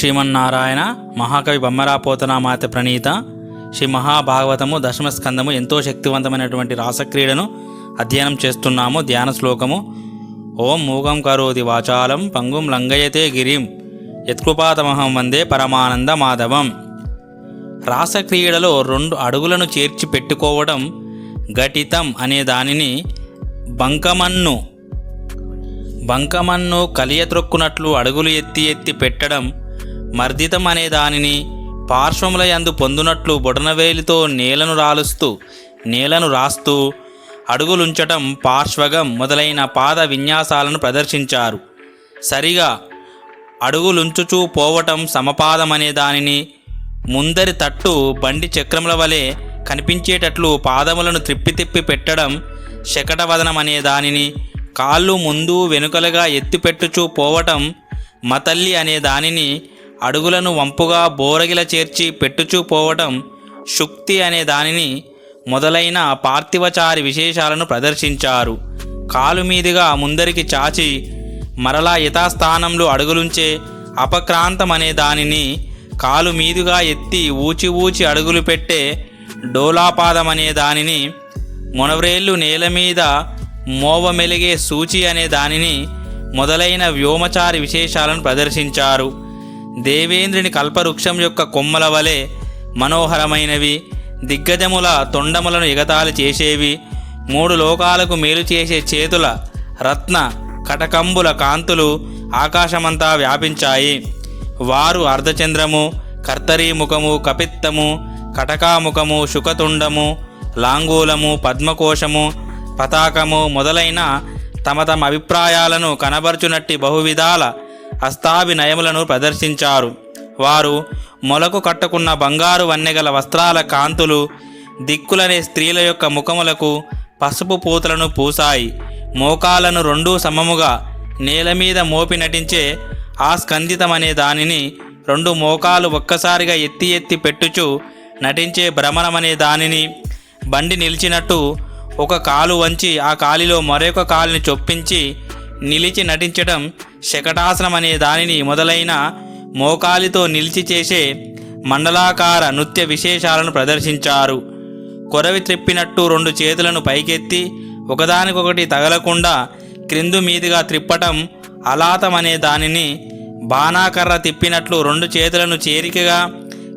శ్రీమన్నారాయణ మహాకవి బొమ్మరాపోతనామాత ప్రణీత శ్రీ మహాభాగవతము దశమస్కందము ఎంతో శక్తివంతమైనటువంటి రాసక్రీడను అధ్యయనం చేస్తున్నాము ధ్యాన శ్లోకము. ఓం మూగం కరోతి వాచాలం పంగుం లంగయతే గిరిం యత్కృపాతమహం వందే పరమానంద మాధవం. రాసక్రీడలో రెండు అడుగులను చేర్చి పెట్టుకోవడం ఘటితం అనే దానిని బంకమన్ను బంకమన్ను కలియత్రొక్కునట్లు అడుగులు ఎత్తి ఎత్తి పెట్టడం మర్దితం అనే దానిని పార్శ్వముల యందు పొందునట్లు బొడనవేలితో నేలను రాలుస్తూ నేలను రాస్తూ అడుగులుంచటం పార్శ్వగం మొదలైన పాద విన్యాసాలను ప్రదర్శించారు. సరిగా అడుగులుంచుచూ పోవటం సమపాదం అనే దానిని ముందరి తట్టు బండి చక్రముల వలె కనిపించేటట్లు పాదములను త్రిప్పి తిప్పి పెట్టడం శకటవదనం అనే దానిని కాళ్ళు ముందు వెనుకలుగా ఎత్తిపెట్టుచూ పోవటం మతల్లి అనే దానిని అడుగులను వంపుగా బోరగిల చేర్చి పెట్టుచూపోవటం శుక్తి అనే దానిని మొదలైన పార్థివచారి విశేషాలను ప్రదర్శించారు. కాలు మీదుగా ముందరికి చాచి మరలా యథాస్థానంలో అడుగులుంచే అపక్రాంతం అనే దానిని కాలు మీదుగా ఎత్తి ఊచి ఊచి అడుగులు పెట్టే డోలాపాదం అనే దానిని మొనవ్రేళ్ళు నేల మీద మోవ మెలిగే సూచి అనే దానిని మొదలైన వ్యోమచారి విశేషాలను ప్రదర్శించారు. దేవేంద్రుని కల్పవృక్షం యొక్క కొమ్మల వలె మనోహరమైనవి దిగ్గజముల తొండములను ఎగతాళి చేసేవి మూడు లోకాలకు మేలు చేసే చేతుల రత్న కటకంబుల కాంతులు ఆకాశమంతా వ్యాపించాయి. వారు అర్ధచంద్రము కర్తరీముఖము కపిత్తము కటకాముఖము శుకతుండము లాంగూలము పద్మకోశము పతాకము మొదలైన తమ తమ అభిప్రాయాలను కనబరుచునట్టి బహువిధాల హస్తాభినయములను ప్రదర్శించారు. వారు మొలకు కట్టుకున్న బంగారు వన్నెగల వస్త్రాల కాంతులు దిక్కులనే స్త్రీల యొక్క ముఖములకు పసుపు పూతలను పూసాయి మోకాలను రెండూ సమముగా నేల మీద మోపి నటించే ఆ స్కందితమనే దానిని రెండు మోకాలు ఒక్కసారిగా ఎత్తి ఎత్తి పెట్టుచు నటించే భ్రమణమనే దానిని బండి నిలిచినట్టు ఒక కాలు వంచి ఆ కాలిలో మరొక కాలుని చొప్పించి నిలిచి నటించడం శకటాసనం అనే దానిని మొదలైన మోకాలితో నిలిచి చేసే మండలాకార నృత్య విశేషాలను ప్రదర్శించారు. కొరవి త్రిప్పినట్టు రెండు చేతులను పైకెత్తి ఒకదానికొకటి తగలకుండా క్రిందు మీదుగా త్రిప్పటం అలాతం అనే దానిని బాణాకర్ర తిప్పినట్లు రెండు చేతులను చేరికగా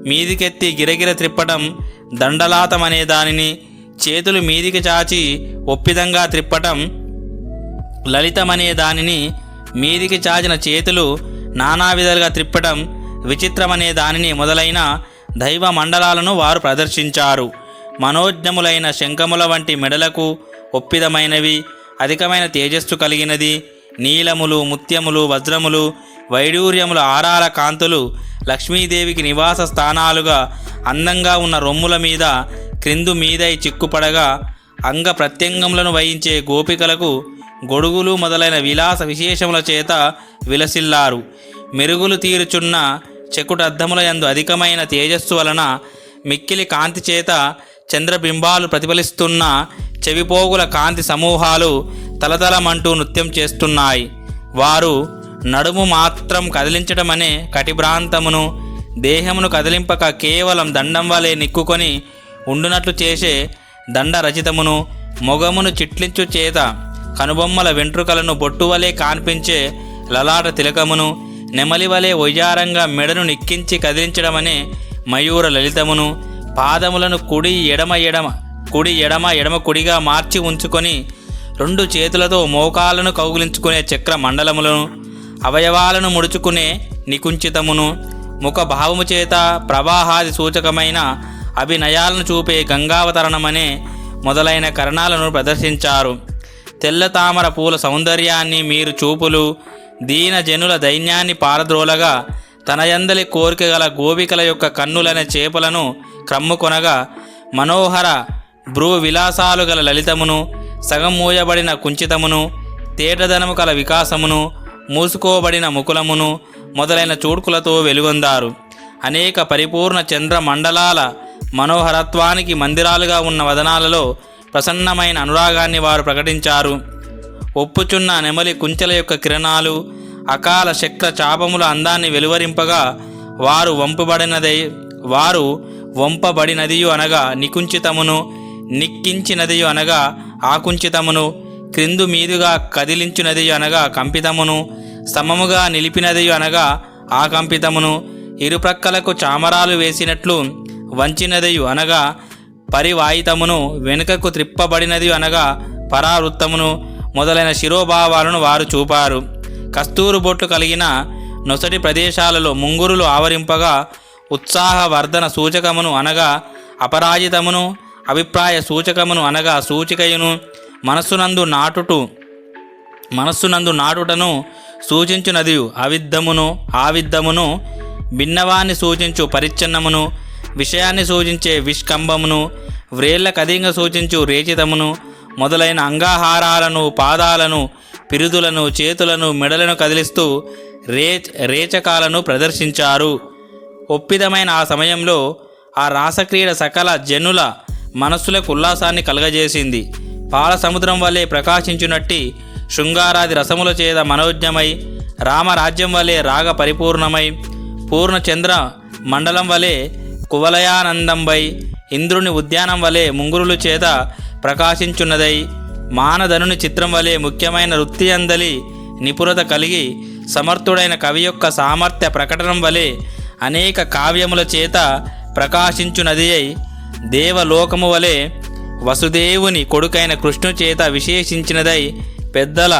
మీదికెత్తి గిరగిర త్రిప్పటం దండలాతం అనే దానిని చేతులు మీదికి చాచి ఒప్పిదంగా త్రిప్పటం లలితమనే దానిని మీదికి చాచిన చేతులు నానా విధాలుగా త్రిప్పటం విచిత్రమనే దానిని మొదలైన దైవ మండలాలను వారు ప్రదర్శించారు. మనోజ్ఞములైన శంఖముల వంటి మెడలకు ఒప్పిదమైనవి అధికమైన తేజస్సు కలిగినది నీలములు ముత్యములు వజ్రములు వైడూర్యముల ఆరాల కాంతులు లక్ష్మీదేవికి నివాస స్థానాలుగా అందంగా ఉన్న రొమ్ముల మీద క్రిందు మీదై చిక్కుపడగా అంగ ప్రత్యంగములను వహించే గోపికలకు గొడుగులు మొదలైన విలాస విశేషముల చేత విలసిల్లారు. మెరుగులు తీరుచున్న చెకుటద్దముల యందు అధికమైన తేజస్సు వలన మిక్కిలి కాంతి చేత చంద్రబింబాలు ప్రతిఫలిస్తున్న చెవిపోగుల కాంతి సమూహాలు తలతలమంటూ నృత్యం చేస్తున్నాయి. వారు నడుము మాత్రం కదిలించటమనే కటిభ్రాంతమును దేహమును కదిలింపక కేవలం దండం వలె నిక్కుకొని ఉండునట్లు చేసే దండ రచితమును మొగమును చిట్లించు చేత కనుబొమ్మల వెంట్రుకలను బొట్టువలే కాన్పించే లలాట తిలకమును నెమలి వలె ఒయ్యారంగా మెడను నిక్కించి కదిలించడమనే మయూర లలితమును పాదములను కుడి ఎడమ ఎడమ కుడి ఎడమ ఎడమ కుడిగా మార్చి ఉంచుకొని రెండు చేతులతో మోకాలను కౌగిలించుకునే చక్ర మండలములను అవయవాలను ముడుచుకునే నికుంచితమును ముఖ భావము చేత ప్రవాహాది సూచకమైన అభినయాలను చూపే గంగావతరణమనే మొదలైన కరణాలను ప్రదర్శించారు. తెల్ల తామర పూల సౌందర్యాన్ని మీరు చూపులు. దీన జనుల దైన్యాన్ని పారద్రోలగా తనయందలి కోరిక గల గోపికల యొక్క కన్నులనే చేపలను క్రమ్ముకొనగా మనోహర భ్రూ విలాసాలు గల లలితమును సగం మూయబడిన కుంచితమును తేటదనము కల వికాసమును మూసుకోబడిన ముకులమును మొదలైన చూడుకులతో వెలుగొందారు. అనేక పరిపూర్ణ చంద్ర మండలాల మనోహరత్వానికి మందిరాలుగా ఉన్న వదనాలలో ప్రసన్నమైన అనురాగాన్ని వారు ప్రకటించారు. ఒప్పుచున్న నెమలి కుంచెల యొక్క కిరణాలు అకాల శక్ర చాపముల అందాన్ని వెలువరింపగా వారు వంపబడినదై వారు వంపబడినదియు అనగా నికుంచితమును నిక్కించినదియు అనగా ఆకుంచితమును క్రిందు మీదుగా కదిలించినదియు అనగా కంపితమును సమముగా నిలిపినదియు అనగా ఆకంపితమును ఇరుప్రక్కలకు చామరాలు వేసినట్లు వంచినదియు అనగా పరివాయితమును వెనుకకు త్రిప్పబడినది అనగా పరావృత్తమును మొదలైన శిరోభావాలను వారు చూపారు. కస్తూరు బొట్లు కలిగిన నొసటి ప్రదేశాలలో ముంగురులు ఆవరింపగా ఉత్సాహవర్ధన సూచకమును అనగా అపరాజితమును అభిప్రాయ సూచకమును అనగా సూచికయును మనస్సునందు నాటుటు మనస్సునందు నాటుటను సూచించునది అవిద్దమును ఆవిద్దమును భిన్నవాన్ని సూచించు పరిచ్ఛన్నమును విషయాన్ని సూచించే విష్కంభమును వ్రేళ్ళ కదింగ సూచించు రేచితమును మొదలైన అంగాహారాలను పాదాలను పిరుదులను చేతులను మెడలను కదిలిస్తూ రే రేచకాలను ప్రదర్శించారు. ఒప్పిదమైన ఆ సమయంలో ఆ రాసక్రీడ సకల జనుల మనస్సులకు ఉల్లాసాన్ని కలగజేసింది. పాల సముద్రం వలె ప్రకాశించునట్టి శృంగారాది రసముల చేత మనోజ్ఞమై రామరాజ్యం వలె రాగ పరిపూర్ణమై పూర్ణచంద్ర మండలం వలె కువలయానందంబై ఇంద్రుని ఉద్యానం వలె ముంగురుల చేత ప్రకాశించున్నదై మానధనుని చిత్రం వలె ముఖ్యమైన వృత్తి అందలి నిపుణత కలిగి సమర్థుడైన కవి యొక్క సామర్థ్య ప్రకటనం వలె అనేక కావ్యముల చేత ప్రకాశించునది అయి దేవలోకము వలె వసుదేవుని కొడుకైన కృష్ణు చేత విశేషించినదై పెద్దల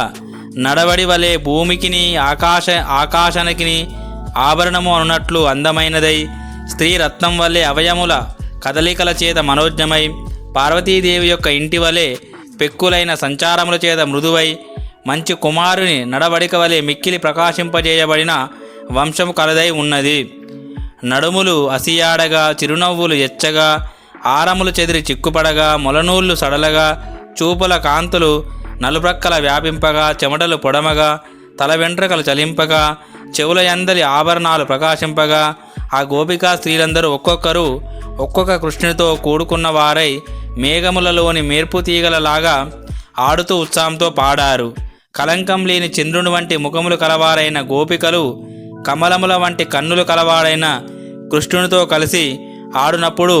నడవడి వలె భూమికిని ఆకాశ ఆకాశానికిని ఆభరణము అన్నట్లు అందమైనదై స్త్రీ రత్నం వల్లే అవయముల కదలికల చేత మనోజ్ఞమై పార్వతీదేవి యొక్క ఇంటి వలె పెక్కులైన సంచారముల చేత మృదువై మంచి కుమారుని నడవడిక వలె మిక్కిలి ప్రకాశింపజేయబడిన వంశము కలదై ఉన్నది. నడుములు అసియాడగా చిరునవ్వులు ఎచ్చగా ఆరములు చెదిరి చిక్కుపడగా మొలనూళ్ళు సడలగా చూపుల కాంతులు నలుప్రక్కల వ్యాపింపగా చెమటలు పొడమగా తల వెంట్రుకలు చలింపగా చెవుల యందలి ఆభరణాలు ప్రకాశింపగా ఆ గోపికా స్త్రీలందరూ ఒక్కొక్కరు ఒక్కొక్క కృష్ణునితో కూడుకున్న వారై మేఘములలోని మేర్పు తీగలలాగా ఆడుతూ ఉత్సాహంతో పాడారు. కలంకం లేని చంద్రుని వంటి ముఖములు కలవారైన గోపికలు కమలముల వంటి కన్నులు కలవాడైన కృష్ణునితో కలిసి ఆడునప్పుడు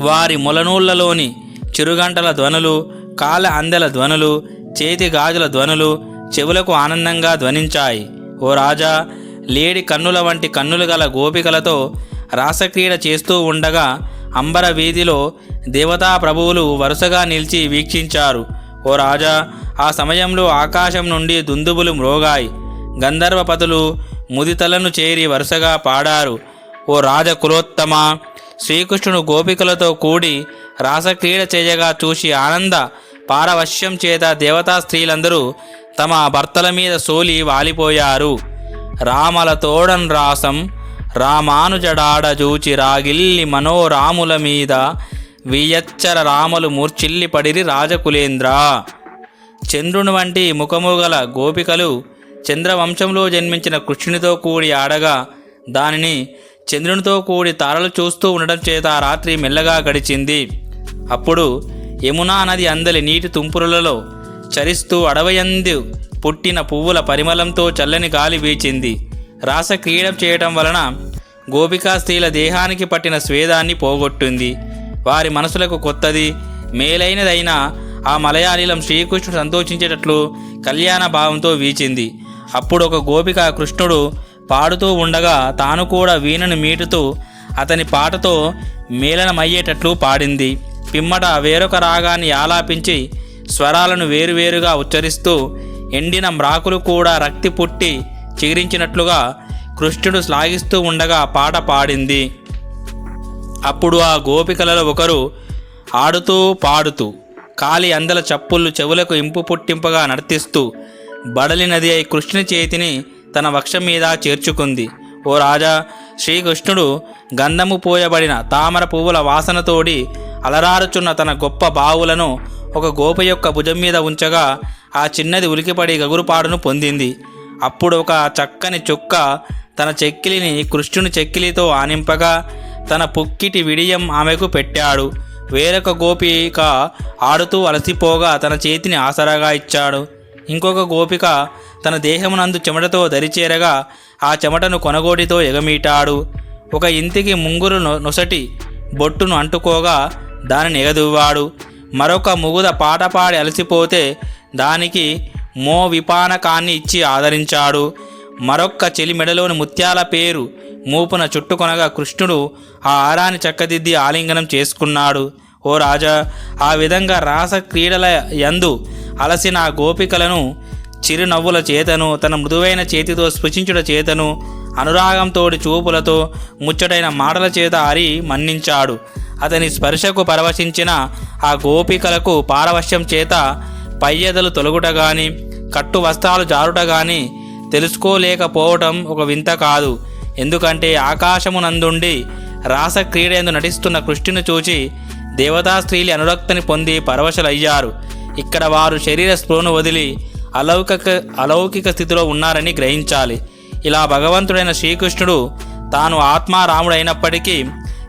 వారి మొలనూళ్ళలోని చిరుగంటల ధ్వనులు కాళ్ళ అందెల ధ్వనులు చేతి గాజుల ధ్వనులు చెవులకు ఆనందంగా ధ్వనించాయి. ఓ రాజా లేడి కన్నుల వంటి కన్నులు గల గోపికలతో రాసక్రీడ చేస్తూ ఉండగా అంబర వీధిలో దేవతా ప్రభువులు వరుసగా నిలిచి వీక్షించారు. ఓ రాజా ఆ సమయంలో ఆకాశం నుండి దుందుబులు మ్రోగాయి. గంధర్వపతులు ముదితలను చేరి వరుసగా పాడారు. ఓ రాజ కులోత్తమ శ్రీకృష్ణుడు గోపికలతో కూడి రాసక్రీడ చేయగా చూసి ఆనంద పారవశ్యం చేత దేవతా స్త్రీలందరూ తమ భర్తల మీద సోలి వాలిపోయారు. రామల తోడన్ రాసం రామానుజడాడ జూచి రాగిల్లి మనోరాముల మీద వియచ్చర రాములు మూర్చిల్లి పడిరి రాజకులేంద్ర. చంద్రుని వంటి ముఖము గల గోపికలు చంద్రవంశంలో జన్మించిన కృష్ణునితో కూడి ఆడగా దానిని చంద్రునితో కూడి తారలు చూస్తూ ఉండడం చేత ఆ రాత్రి మెల్లగా గడిచింది. అప్పుడు యమునా నది అందలి నీటి తుంపురులలో చరిస్తూ అడవయందు పుట్టిన పువ్వుల పరిమళంతో చల్లని గాలి వీచింది. రాస క్రీడ చేయటం వలన గోపికా స్త్రీల దేహానికి పట్టిన స్వేదాన్ని పోగొట్టింది. వారి మనసులకు కొత్తది మేలైనదైన ఆ మలయాళీలం శ్రీకృష్ణుడు సంతోషించేటట్లు కళ్యాణ భావంతో వీచింది. అప్పుడు ఒక గోపిక కృష్ణుడు పాడుతూ ఉండగా తాను కూడా వీణను మీటుతూ అతని పాటతో మేళనమయ్యేటట్లు పాడింది. పిమ్మట వేరొక రాగాన్ని ఆలాపించి స్వరాలను వేరువేరుగా ఉచ్చరిస్తూ ఎండిన మ్రాకులు కూడా రక్తి పుట్టి చిగిరించినట్లుగా కృష్ణుడు శ్లాఘిస్తూ ఉండగా పాట పాడింది. అప్పుడు ఆ గోపికలలో ఒకరు ఆడుతూ పాడుతూ కాలి అందల చప్పుళ్ళు చెవులకు ఇంపు పుట్టింపగా నర్తిస్తూ బడలి నది అయి కృష్ణుని చేతిని తన వక్షం మీద చేర్చుకుంది. ఓ రాజా శ్రీకృష్ణుడు గంధము పోయబడిన తామర పువ్వుల వాసనతోడి అలరారుచున్న తన గొప్ప బావులను ఒక గోప యొక్క భుజం మీద ఉంచగా ఆ చిన్నది ఉలికిపడి గగురుపాడును పొందింది. అప్పుడు ఒక చక్కని చుక్క తన చెక్కిలిని కృష్ణుని చెక్కిలితో ఆనింపగా తన పుక్కిటి విడియం ఆమెకు పెట్టాడు. వేరొక గోపిక ఆడుతూ అలసిపోగా తన చేతిని ఆసరాగా ఇచ్చాడు. ఇంకొక గోపిక తన దేహమునందు చెమటతో దరిచేరగా ఆ చెమటను కొనగోటితో ఎగమీటాడు. ఒక ఇంటికి ముంగురు నొ- నొసటి బొట్టును అంటుకోగా దానిని ఎగదువాడు మరొక ముగుద పాట పాడి అలసిపోతే దానికి మో విపానకాన్ని ఇచ్చి ఆదరించాడు. మరొక్క చెలి మెడలోని ముత్యాల పేరు మూపున చుట్టుకొనగా కృష్ణుడు ఆ ఆరాన్ని చక్కదిద్ది ఆలింగనం చేసుకున్నాడు. ఓ రాజా ఆ విధంగా రాస క్రీడల యందు అలసిన ఆ గోపికలను చిరునవ్వుల చేతను తన మృదువైన చేతితో స్పృశించుట చేతను అనురాగంతోడి చూపులతో ముచ్చటైన మాటల చేత అరి మన్నించాడు. అతని స్పర్శకు పరవశించిన ఆ గోపికలకు పారవశ్యం చేత పయ్యదలు తొలగుట గాని కట్టు వస్త్రాలు జారుట గాని తెలుసుకోలేకపోవటం ఒక వింత కాదు. ఎందుకంటే ఆకాశమునందుండి రాసక్రీడేందు నటిస్తున్న కృష్ణుని చూచి దేవతా స్త్రీలు అనురక్తిని పొంది పరవశలయ్యారు. ఇక్కడ వారు శరీర స్పృహను వదిలి అలౌకిక అలౌకిక స్థితిలో ఉన్నారని గ్రహించాలి. ఇలా భగవంతుడైన శ్రీకృష్ణుడు తాను ఆత్మారాముడైనప్పటికీ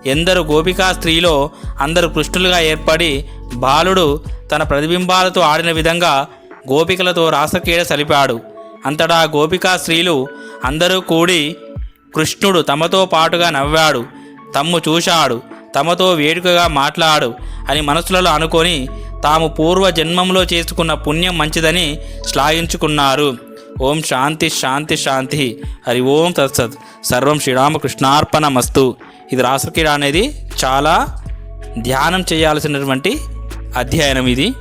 ఎందరు గోపికా స్త్రీలో అందరు కృష్ణులుగా ఏర్పడి బాలుడు తన ప్రతిబింబాలతో ఆడిన విధంగా గోపికలతో రాసక్రీడ సలిపాడు. అంతటా గోపికా స్త్రీలు అందరూ కూడి కృష్ణుడు తమతో పాటుగా నవ్వాడు తమ్ము చూశాడు తమతో వేడుకగా మాట్లాడు అని మనసులలో అనుకొని తాము పూర్వ జన్మంలో చేసుకున్న పుణ్యం మంచిదని శ్లాఘించుకున్నారు. ఓం శాంతి శాంతి శాంతి. హరి ఓం తత్సత్ సర్వం శ్రీరామకృష్ణార్పణమస్తు. ఇది రాసక్రీడ అనేది చాలా ధ్యానం చేయాల్సినటువంటి అధ్యయనం ఇది.